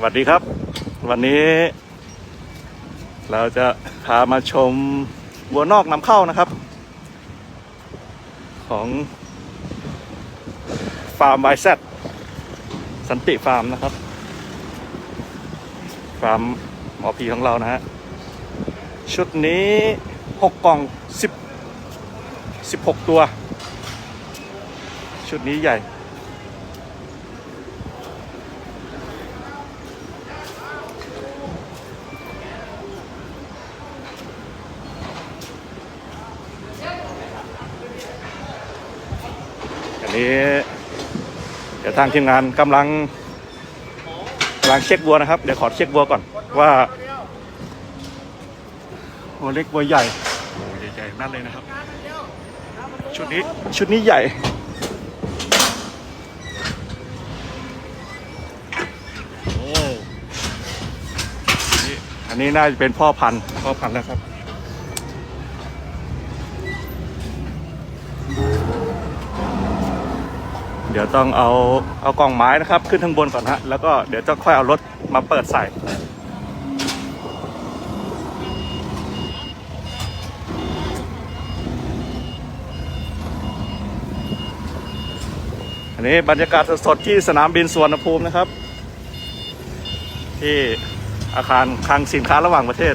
สวัสดีครับ วันนี้ เราจะพามาชมวัวนอกนำเข้านะครับ ของฟาร์มไบแซดสันติฟาร์มนะครับ ฟาร์มหมอพีของเรานะฮะ ชุดนี้ 6 กล่อง 10 16 ตัว ชุดนี้ใหญ่ นนี้เดี๋ยวทางทีมงานกำลังกำลังเช็คบัวนะครับ เดี๋ยวขอเช็คบัวก่อนว่าบัวเล็กบัวใหญ่โอ้ใหญ่ๆนั่นเลยนะครับ ชุดนี้ชุดนี้ใหญ่โอ้นี่อันนี้น่าจะเป็นพ่อพันธุ์พ่อพันธุ์แล้วครับ เดี๋ยวต้องเอาเอากล่องไม้นะครับ ขึ้นข้างบนก่อนฮะแล้วก็เดี๋ยวจะค่อยเอารถมาเปิดใส่อันนี้บรรยากาศสดๆที่สนามบินสวรรณภูมินะครับ ที่อาคารคลังสินค้าระหว่างประเทศ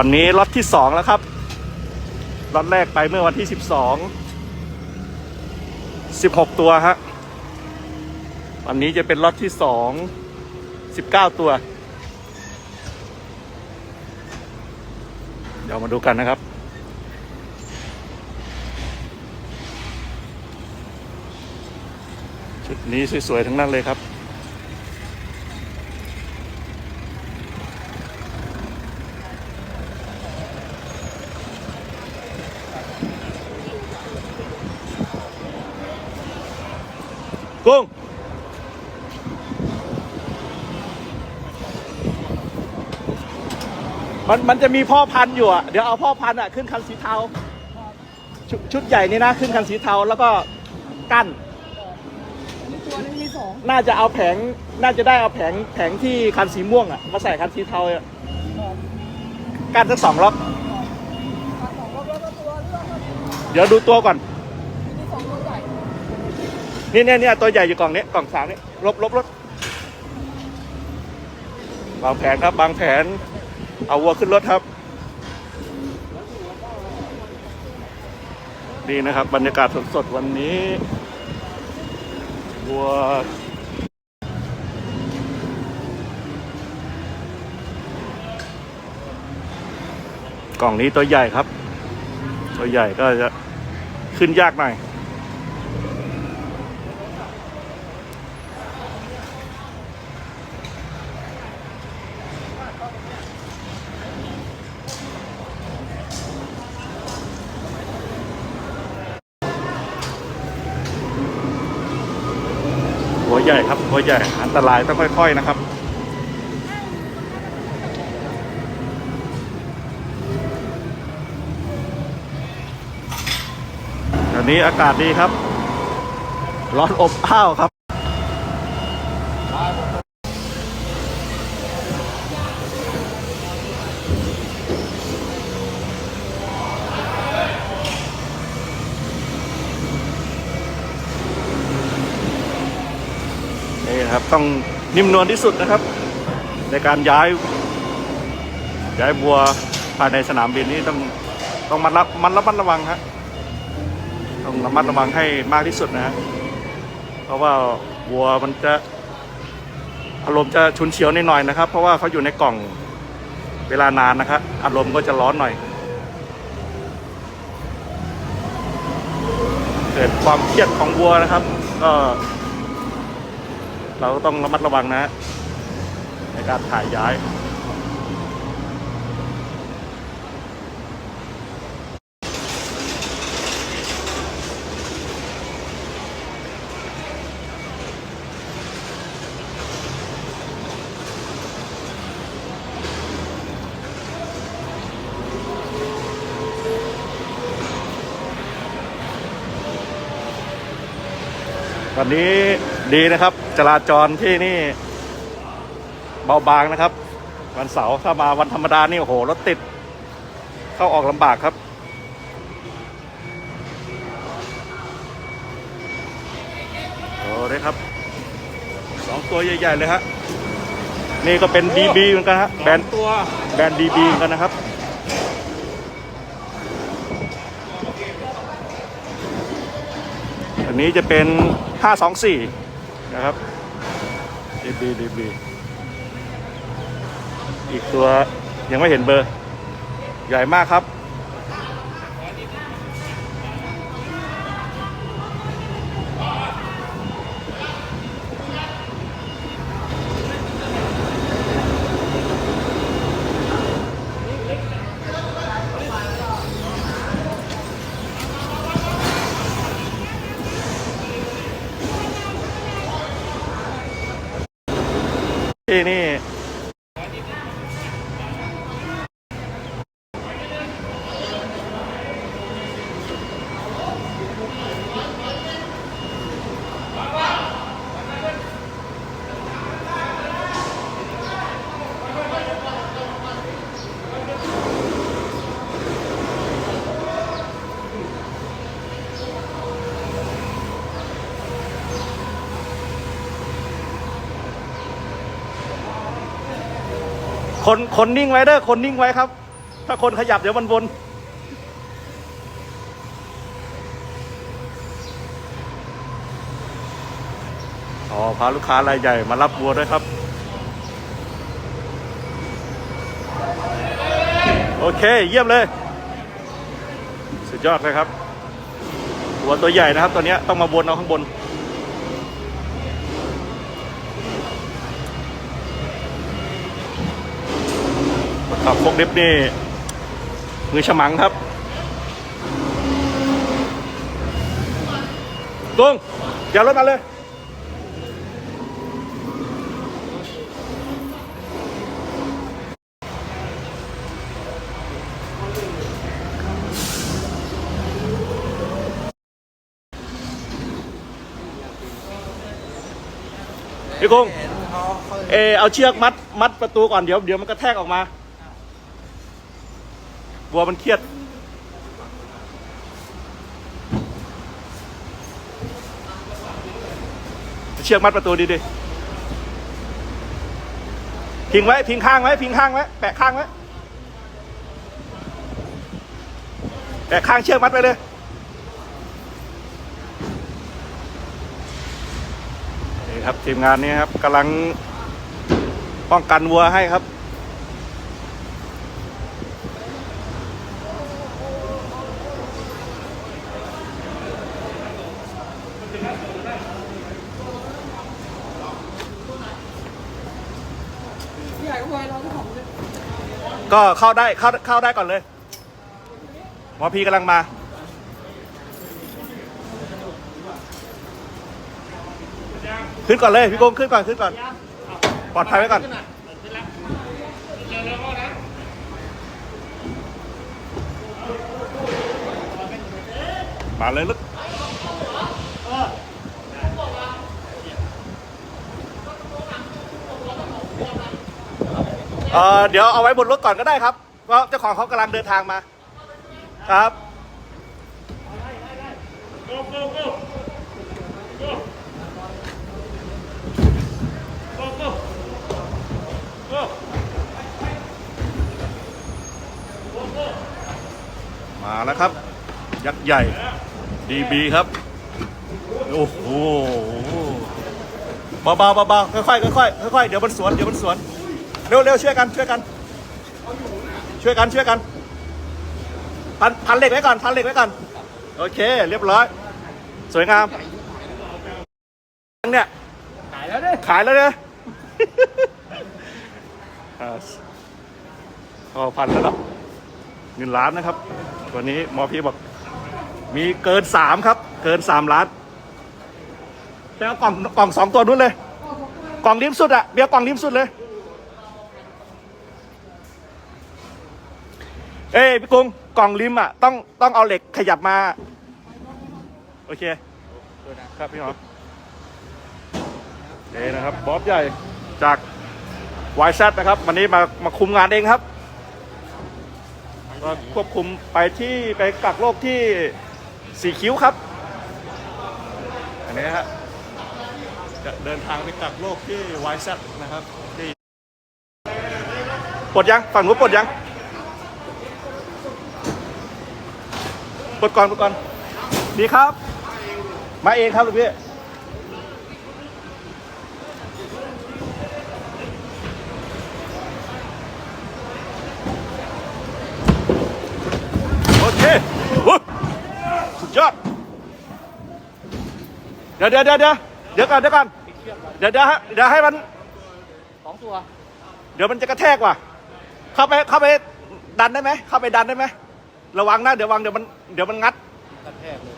วันนี้ล็อตที่สองแล้วครับล็อตแรกไปเมื่อวันที่สิบสองสิบหกตัวฮะวันนี้จะเป็นล็อตที่สองสิบเก้าตัว เดี๋ยวมาดูกันนะครับชุดนี้สวยๆทั้งนั้นเลยครับ กุ้ง มันมันจะมีพ่อพันธุ์อยู่อะเดี๋ยวเอาพ่อพันธุ์อะขึ้นคันสีเทาชดชุดใหญ่นี่นะขึ้นคันสีเทาแล้วก็กั้น ตัวนี้มีสองน่าจะเอาแผงน่าจะได้เอาแผงแผงที่คันสีม่วงอะมาใส่คันสีเทาอะกั้นสักสองล็อกตัดสองรอบแล้วก็ตัวเลือกครับเดี๋ยวดูตัวก่อน มีสองตัวใหญ่นี่เนี่ยเนี่ยตัวใหญ่อยู่กล่องนี้กล่องสามนี้ลบลบลบวางแผนครับวางแผน เอาวัวขึ้นรถครับ นี่นะครับ บรรยากาศสดๆวันนี้วัวกล่องนี้ตัวใหญ่ครับ ตัวใหญ่ก็จะขึ้นยากหน่อย หัวใหญ่ครับหัว ใหญ่อันตรายต้องค่อย ๆนะครับ ตอนนี้อากาศดีครับ ร้อนอบอ้าวครับ ต้องนิ่มนวลที่สุดนะครับ ในการย้าย ย้ายบัวภายในสนามบินนี้ต้องต้องมันรับมันระมัดระวังฮะต้องระมัดระวังให้มากที่สุดนะฮะเพราะว่าวัวมันจะอารมณ์จะชุนเฉียวนิดหน่อยนะครับ เพราะว่าเขาอยู่ในกล่องเวลานานนะครับอารมณ์ก็จะร้อนหน่อย เกิดความเครียดของวัวนะครับ ก็ เราก็ต้องระมัดระวังนะในการถ่ายย้ายวันนี้ ดีนะครับ จราจรที่นี่ เบาบางนะครับ วันเสาร์ถ้ามาวันธรรมดานี่โอ้โหรถติด เข้าออกลำบากครับ โอ้ได้ครับสองตัวใหญ่ ๆ เลยฮะนี่ก็เป็น DB เหมือนกันฮะแบรนด์ตัวแบรนด์ DB เหมือนกันนะครับอันนี้จะเป็น 524 นะครับ DB DB อีกตัวยังไม่เห็นเบอร์ ใหญ่มากครับ ที่นี่ คนคนนิ่งไว้เด้อคนนิ่งไว้ครับ ถ้าคนขยับเดี๋ยวมันวนอ๋อพาลูกค้ารายใหญ่มารับวัวด้วยครับ โอเค เยี่ยมเลย สุดยอดเลยครับวัวตัวใหญ่นะครับ ตัวนี้ต้องมาวนเอาข้างบน ขับพวกเด็บนี่มือฉมังครับลุงอย่ารถมาเลยพี่กุ้งเออเอาเชือกมัด มัดประตูก่อนเดี๋ยวเดี๋ยวมันกระแทกออกมา บัวมันเครียด เชือกมัดประตูดีดิพิงไว้ พิงข้างไว้ พิงข้างไว้ แปะข้างไว้ แปะข้างเชือกมัดไปเลยนี่ครับทีมงานนี้ครับกำลังป้องกันวัวให้ครับ พี่ใหญ่ก็พลอยเราเจ้าของเลย ก็เข้าได้เข้าเข้าได้ก่อนเลย หมอพีกำลังมา ขึ้นก่อนเลยพี่โกงขึ้นก่อนขึ้นก่อน ปลอดภัยไว้ก่อน มาเลยลึก เอ่อเดี๋ยวเอาไว้บนรถก่อนก็ได้ครับเพราะเจ้าของเขากำลังเดินทางมา ครับ มาแล้วครับ ยักษ์ใหญ่ดีบีครับ โอ้โหเบาๆเบาๆค่อยๆค่อยๆค่อยๆเดี๋ยวมันสวน เดี๋ยวมันสวน เร็วเร็วช่วยกันช่วยกันช่วยกันช่วยกันพันพันเหล็กไว้ก่อนพันเหล็กไว้ก่อนโอเค เรียบร้อย สวยงามเนี่ยขายแล้วดิขายแล้วเนี่ยอ่าพอพันระดับเงินล้านนะครับตัวนี้หมอพี่บอก มีเกินสามครับ เกินสามล้านไปเอากล่องกล่องสองตัวนู้นเลย กล่องริมสุดอะเบียร์กล่องริมสุดเลย อ้ยพี่กุ้งกล่องริมอะต้องต้องเอาเหล็กขยับมา โอเคครับพี่หมอนี่นะครับบอสใหญ่จาก YZ นะครับ วันนี้มามาคุมงานเองครับก็ควบคุมไปที่ไปกักโรคที่สีคิ้วครับ อันนี้ฮะจะเดินทางไปกักโรคที่ YZ นะครับที่ปลดยัง ฝั่งนู้นปลดยัง ปลดก่อนปลดก่อนดีครับ มาเองครับลูกพี่โอเคอุ๊ยสุดยอดเดี๋ยวเดี๋ยวเดี๋ยวเดี๋ยวเดี๋ยวก่อนเดี๋ยวก่อนเดี๋ยวเดี๋ยวฮะเดี๋ยวให้มันสองตัว เดี๋ยวมันจะกระแทกว่ะเข้าไปเข้าไปดันได้ไหมเข้าไปดันได้ไหม ระวังนะ เดี๋ยววังเดี๋ยวมันเดี๋ยวมันงัด กระแทกเลย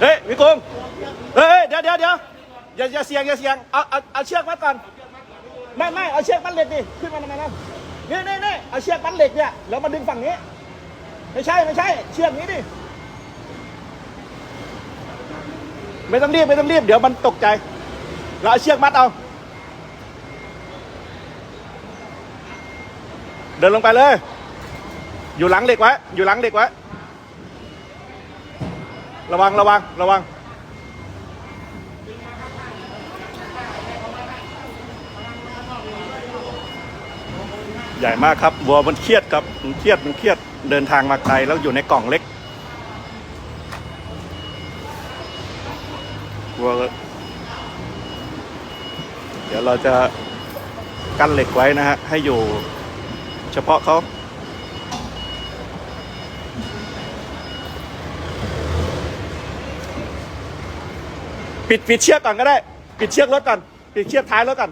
เฮ้ยพี่กุ้งเฮ้ยเดี๋ยวเดี๋ยวเดี๋ยวอย่าอย่าเสียงอย่าเสียงเอาเอาเอาเชือกมัดก่อนไม่ไม่เอาเชือกมัดเหล็กดิขึ้นมาทำไมนั่นนี่นี่นี่เอาเชือกมัดเหล็กเนี่ยแล้วมาดึงฝั่งนี้ ไม่ใช่ไม่ใช่ เชือกนี้ดิไม่ต้องรีบไม่ต้องรีบเดี๋ยวมันตกใจเราเอาเชือกมัดเอา เดินลงไปเลย อยู่หลังเหล็กไว้ อยู่หลังเหล็กไว้ ระวัง ระวัง ระวัง ใหญ่มากครับวัวมันเครียดครับ มันเครียด มันเครียด เดินทางมาไกลแล้วอยู่ในกล่องเล็กวัวเดี๋ยวเราจะกั้นเหล็กไว้นะฮะ ให้อยู่ เฉพาะเขาปิดปิดเชือกก่อนก็ได้ ปิดเชือกรถก่อน ปิดเชือกท้ายรถก่อน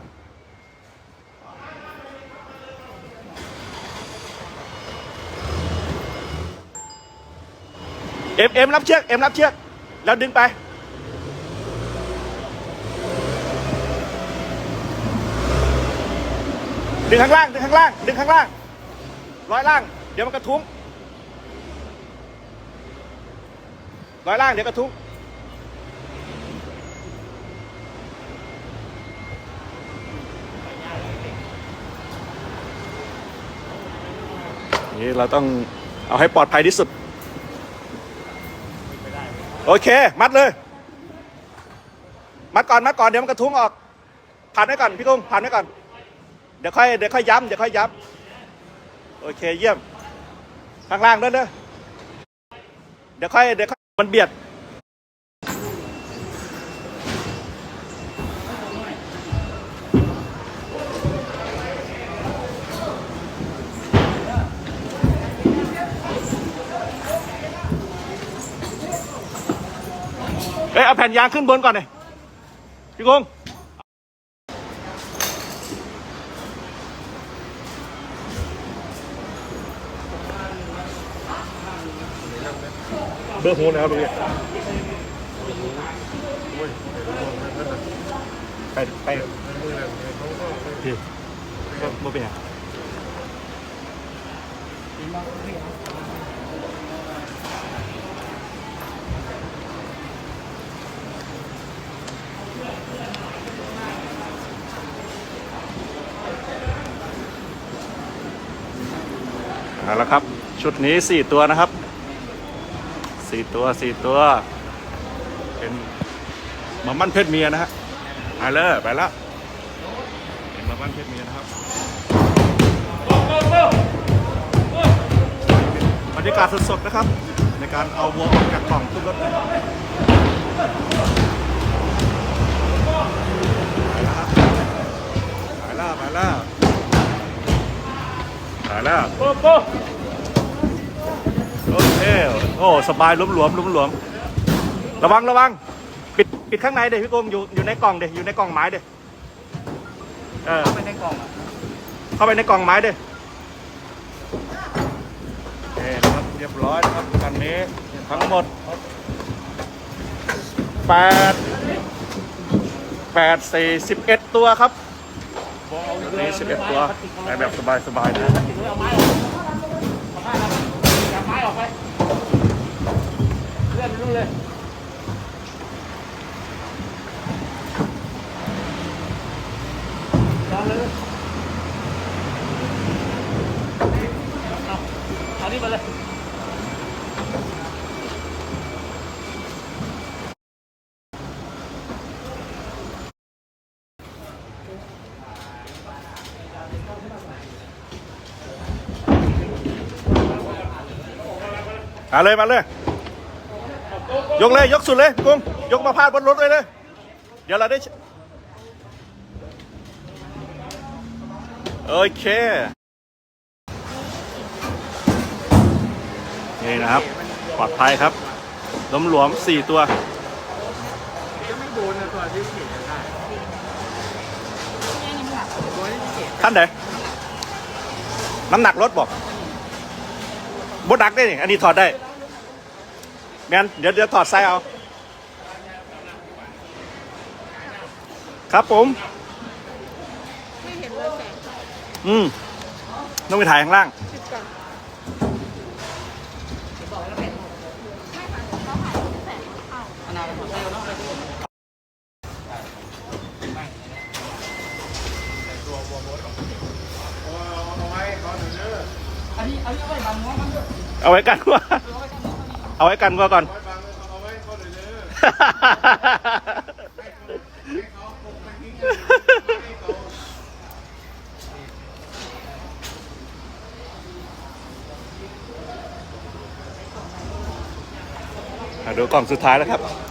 เอ็มเอ็มรับเชือกเอ็มรับเชือกแล้วดึงไปดึงข้างล่างดึงข้างล่างดึงข้างล่าง ร้อยล่าง เดี๋ยวมันกระทุ้งร้อยล่างเดี๋ยวกระทุ้งนี่เราต้องเอาให้ปลอดภัยที่สุด โอเค มัดเลย มัดก่อน มัดก่อน เดี๋ยวมันกระทุ้งออกผ่านไว้ก่อน พี่กุ้งผ่านไว้ก่อน เดี๋ยวค่อย เดี๋ยวค่อยย้ำ เดี๋ยวค่อยย้ำ โอเคเยี่ยม ข้างล่างด้วยเด้อเดี๋ยวค่อยเดี๋ยวค่อยมันเบียด เอ้ยเอาแผ่นยางขึ้นบนก่อนเลยพี่กง เบอร์หูนะครับลูเนี่ยไปไปพี่บ่บ่เป็นหยังเอาละครับ ชุดนี้สี่ตัวนะครับ สี่ตัวสี่ตัว เป็นมามั่นเพศเมียนะฮะไปเลยไปแล้วเป็นมามั่นเพศเมียนะครับบรรยากาศสดๆนะครับ ในการเอาวัวออกจากกล่องขึ้นรถไปแล้วไปแล้วไปแล้ว โอเคโอ้สบายหลวมหลวมหลวมๆระวังระวังปิดปิดข้างในเด็พี่โกงอยู่อยู่ในกล่องเด็อยู่ในกล่องไม้เด็เออเข้าไปในกล่องอะเข้าไปในกล่องไม้เด็โอเคนะครับเรียบร้อยนะครับคันนี้ทั้งหมดแปดแปดสี่สิบเอ็ดตัวครับคันนี้สิบเอ็ดตัวแต่แบบสบายๆนะ đi lên. Đó lên. À, đi vào đây. À lên bạn lên. ยกเลยยกสุดเลยกุ้งยกมาพาดบนรถเลยเลยเดี๋ยวเราได้ โอเค นี่นะครับ ปลอดภัยครับล้มหลวมสี่ตัวท่านไหนน้ำหนักรถบอกบดดักได้นี่อันนี้ถอดได้ แมนเดี๋ยวเดี๋ยวถอดไซเอา ครับผม ไม่เห็นเลยแสงอืมต้องไปถ่ายข้างล่าง ปิดก่อนอันนี้อัน นี้ไว้บังหัวมันด้วยเอาไว้กันว่าเอาไว้กันก่อนอะดูกล่องสุดท้ายแล้วครับ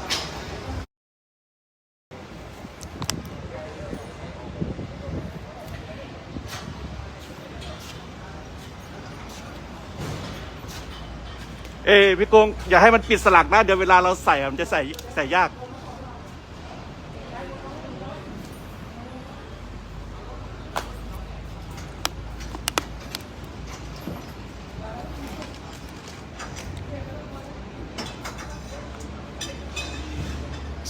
เอ้พี่กงอย่าให้มันปิดสลักนะเดี๋ยวเวลาเราใส่อะมันจะใส่ใส่ยาก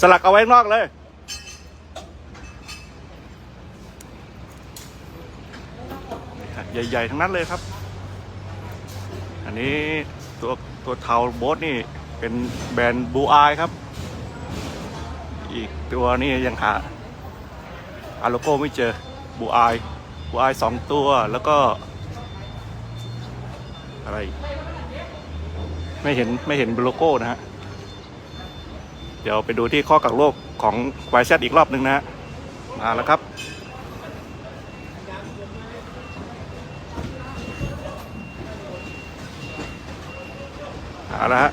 สลักเอาไว้ข้างนอกเลย ใหญ่ ๆ ทั้งนั้นเลยครับ อันนี้ตัว ตัวเทาโบ๊ทนี่เป็นแบรนด์บูอายครับ อีกตัวนี่ยังหาอาโลโก้ไม่เจอบูอายบูอายสองตัวแล้วก็ อะไร ไม่เห็นไม่เห็นโลโก้นะฮะ เดี๋ยวไปดูที่ข้อกักโรคของไวแซอีกรอบหนึ่งนะฮะมาแล้วครับ เอาละฮะ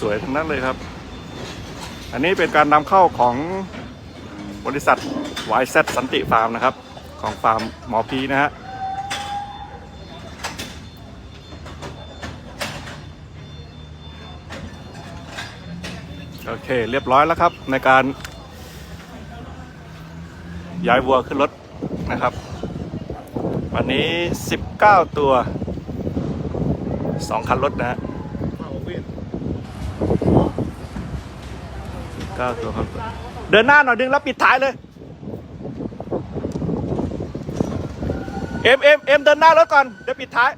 สวยๆทั้งนั้นเลยครับ อันนี้เป็นการนำเข้าของบริษัท YZ สันติฟาร์มนะครับ ของฟาร์มหมอพีนะฮะโอเค เรียบร้อยแล้วครับในการย้ายวัวขึ้นรถนะครับ วันนี้ 19 ตัว 2 คันรถนะฮะ ก้าตัวครับเดินหน้าหน่อยดึงแล้วปิดท้ายเลย เอ็มเอ็มเอ็มเดินหน้ารถก่อน เดี๋ยวปิดท้าย